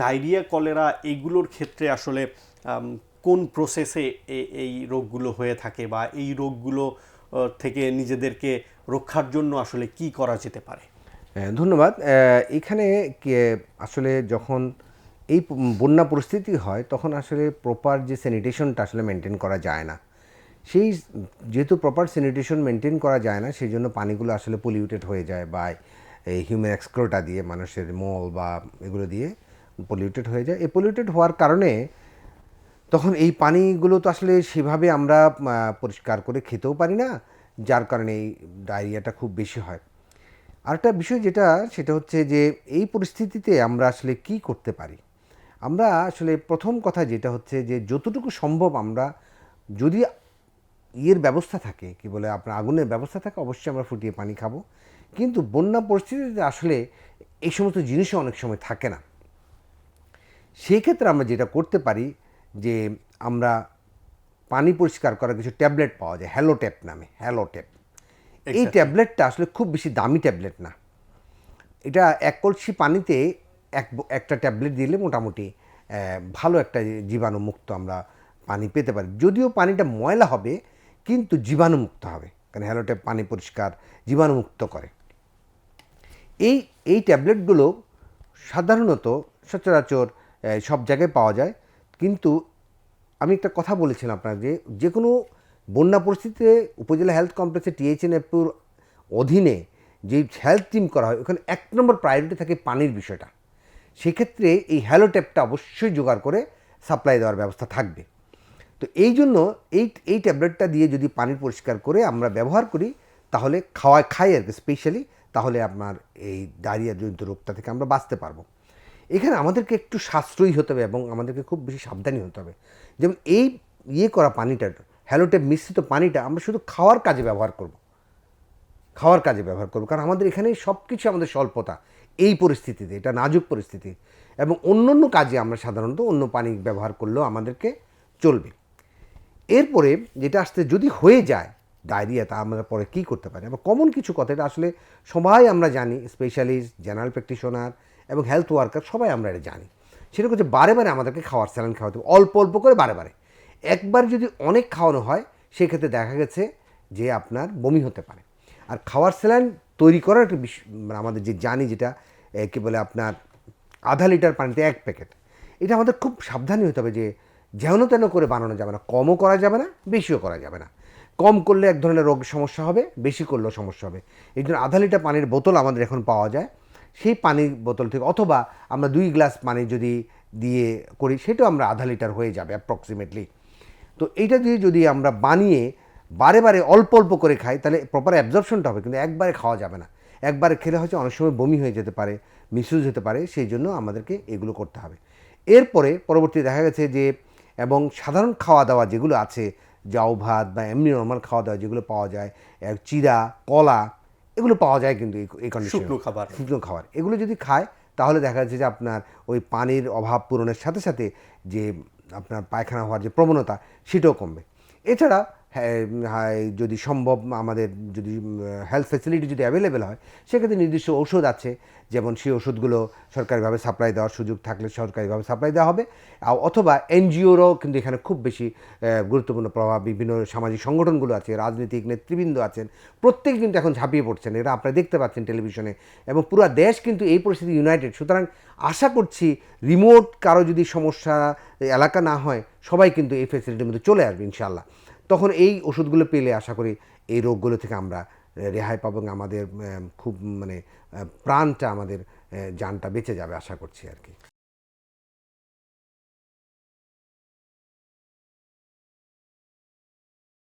Diarrhoea, cholera এইগুলোর ক্ষেত্রে আসলে কোন প্রসেসে এই রোগগুলো হয়ে থাকে বা এই রোগগুলো থেকে নিজেদেরকে রক্ষার জন্য আসলে কি করা যেতে পারে? ধন্যবাদ। এখানে আসলে যখন এই বন্যা পরিস্থিতি হয়, তখন আসলে প্রপার যে স্যানিটেশনটা আসলে মেনটেন করা যায় না। সেই যেহেতু প্রপার স্যানিটেশন মেনটেন করা যায় না, সেই জন্য পানিগুলো আসলে পলিউটেড হয়ে যায় বা এই হিউম্যান এক্সক্রোটা দিয়ে, মানুষের মল বা এগুলো দিয়ে। পলিউটেড হয়ে যায়। এই পলিউটেড হওয়ার কারণে তখন এই পানিগুলো তো আসলে সেভাবে আমরা পরিষ্কার করে খেতেও পারি না, যার কারণে এই ডায়রিয়াটা খুব বেশি হয়। আরেকটা বিষয় যেটা, সেটা হচ্ছে যে এই পরিস্থিতিতে আমরা আসলে কি করতে পারি? আমরা আসলে প্রথম কথা যেটা হচ্ছে যে যতটুকু সম্ভব আমরা যদি ইয়ের ব্যবস্থা থাকে, কি বলে আপনার আগুনের ব্যবস্থা থাকে, অবশ্যই আমরা ফুটিয়ে পানি খাব। কিন্তু বন্যা পরিস্থিতিতে আসলে এই সমস্ত জিনিসও অনেক সময় থাকে না। সেই ক্ষেত্রে আমরা যেটা করতে পারি যে আমরা পানি পরিষ্কার করার কিছু ট্যাবলেট পাওয়া যায় হ্যালো ট্যাপ নামে হ্যালো ট্যাপ এই ট্যাবলেটটা আসলে খুব বেশি দামি ট্যাবলেট না। এটা এক কলসি পানিতে এক একটা ট্যাবলেট দিলে মোটামুটি ভালো একটা জীবাণুমুক্ত আমরা পানি পেতে পারি। যদিও পানিটা ময়লা হবে কিন্তু জীবাণুমুক্ত হবে কারণ হ্যালো ট্যাপ পানি পরিষ্কার জীবাণুমুক্ত করে। এই এই ট্যাবলেটগুলো সাধারণত সচরাচর সব জায়গায় পাওয়া যায়। কিন্তু আমি একটা কথা বলেছিলাম আপনার যে যে কোনো বন্যা পরিস্থিতিতে উপজেলা হেলথ কমপ্লেক্সে টিএইচএনএফপুর অধীনে যে হেলথ টিম করা হয়, ওখানে এক নম্বর প্রায়োরিটি থাকে পানির বিষয়টা। সেক্ষেত্রে এই হ্যালো ট্যাপটা অবশ্যই জোগাড় করে সাপ্লাই দেওয়ার ব্যবস্থা থাকবে। তো এই জন্য এই এই ট্যাবলেটটা দিয়ে যদি পানি পরিষ্কার করে আমরা ব্যবহার করি, তাহলে খাওয়া খাই আর কি স্পেশালি তাহলে আপনার এই ডায়রিয়া জনিত রোগটা থেকে আমরা বাঁচতে পারব। এখানে আমাদেরকে একটু সাশ্রয়ী হতে হবে এবং আমাদেরকে খুব বেশি সাবধানী হতে হবে। যেমন এই ইয়ে করা পানিটা, হ্যালোটেপ মিশ্রিত পানিটা আমরা শুধু খাওয়ার কাজে ব্যবহার করব। খাওয়ার কাজে ব্যবহার করব। কারণ আমাদের এখানে সব কিছু আমাদের স্বল্পতা, এই পরিস্থিতিতে, এটা নাজুক পরিস্থিতি। এবং অন্য অন্য কাজে আমরা সাধারণত অন্য পানি ব্যবহার করলেও আমাদেরকে চলবে। এরপরে যেটা আসতে যদি হয়ে যায়, ডায়রিয়া, তা আমরা পরে কী করতে পারি? আমরা কমন কিছু কথা, এটা আসলে সবাই আমরা জানি স্পেশালিস্ট জেনারেল প্র্যাকটিশনার এবং হেলথ ওয়ার্কার সবাই আমরা এটা জানি। সেটা হচ্ছে বারে বারে আমাদেরকে খাওয়ার স্যালাইন খাওয়াতে হবে। অল্প অল্প করে বারে বারে। একবার যদি অনেক খাওয়ানো হয়, সেক্ষেত্রে দেখা গেছে যে আপনার বমি হতে পারে। আর খাওয়ার স্যালাইন তৈরি করার একটা মানে আমাদের যে জানি যেটা কি বলে আপনার আধা লিটার পানিতে এক প্যাকেট। এটা আমাদের খুব সাবধানী হতে হবে যে যেন তেন করে বানানো যাবে না। কমও করা যাবে না, বেশিও করা যাবে না। কম করলে এক ধরনের রোগ সমস্যা হবে, বেশি করলেও সমস্যা হবে। এই জন্য আধা লিটার পানির বোতল আমাদের এখন পাওয়া যায়। সেই পানির বোতল থেকে অথবা আমরা দুই গ্লাস পানি যদি দিয়ে করি, সেটাও আমরা আধা লিটার হয়ে যাবে অ্যাপ্রক্সিমেটলি তো এইটা দিয়ে যদি আমরা বানিয়ে বারে বারে অল্প অল্প করে খাই, তাহলে প্রপার অ্যাবজর্পশনটা হবে, কিন্তু একবারে খাওয়া যাবে না। একবারে খেলে হয়তো অনেক সময় বমি হয়ে যেতে পারে, মিসইউজ হতে পারে, সেই জন্য আমাদেরকে এগুলো করতে হবে। এরপরে পরবর্তী দেখা গেছে যে, এবং সাধারণ খাওয়া দাওয়া যেগুলো আছে জাউ ভাত বা এমনি নর্মাল খাওয়া দাওয়া যেগুলো পাওয়া যায় চিরা, কলা এগুলো পাওয়া যায় কিন্তু এই- কন্ডিশন শুকনো খাবার। শুকনো খাবার। এগুলো যদি খায় তাহলে দেখা যাচ্ছে যে আপনার ওই পানির অভাব পূরণের সাথে সাথে যে আপনার পায়খানা হওয়ার যে প্রবণতা সেটাও কমবে। এছাড়া যদি সম্ভব আমাদের যদি হেলথ ফেসিলিটি যদি অ্যাভেলেবেল হয়, সেক্ষেত্রে নির্দিষ্ট ওষুধ আছে। যেমন সেই ওষুধগুলো সরকারিভাবে সাপ্লাই দেওয়ার সুযোগ থাকলে সরকারিভাবে সাপ্লাই দেওয়া হবে। অথবা এনজিওরও কিন্তু এখানে খুব বেশি গুরুত্বপূর্ণ প্রভাব, বিভিন্ন সামাজিক সংগঠনগুলো আছে, রাজনৈতিক নেতৃবৃন্দ আছেন, প্রত্যেকে কিন্তু এখন ঝাঁপিয়ে পড়ছেন। এরা আপনারা দেখতে পাচ্ছেন টেলিভিশনে এবং পুরো দেশ কিন্তু এই পরিস্থিতি ইউনাইটেড সুতরাং আশা করছি রিমোট কারও যদি সমস্যা এলাকা না হয়, সবাই কিন্তু এই ফেসিলিটির মধ্যে চলে আসবে ইনশাল্লাহ তখন এই ওষুধগুলো পেলে আশা করি এই রোগগুলো থেকে আমরা রেহাই পাবো এবং আমাদের খুব মানে প্রাণটা আমাদের জানটা বেঁচে যাবে আশা করছি আর কি।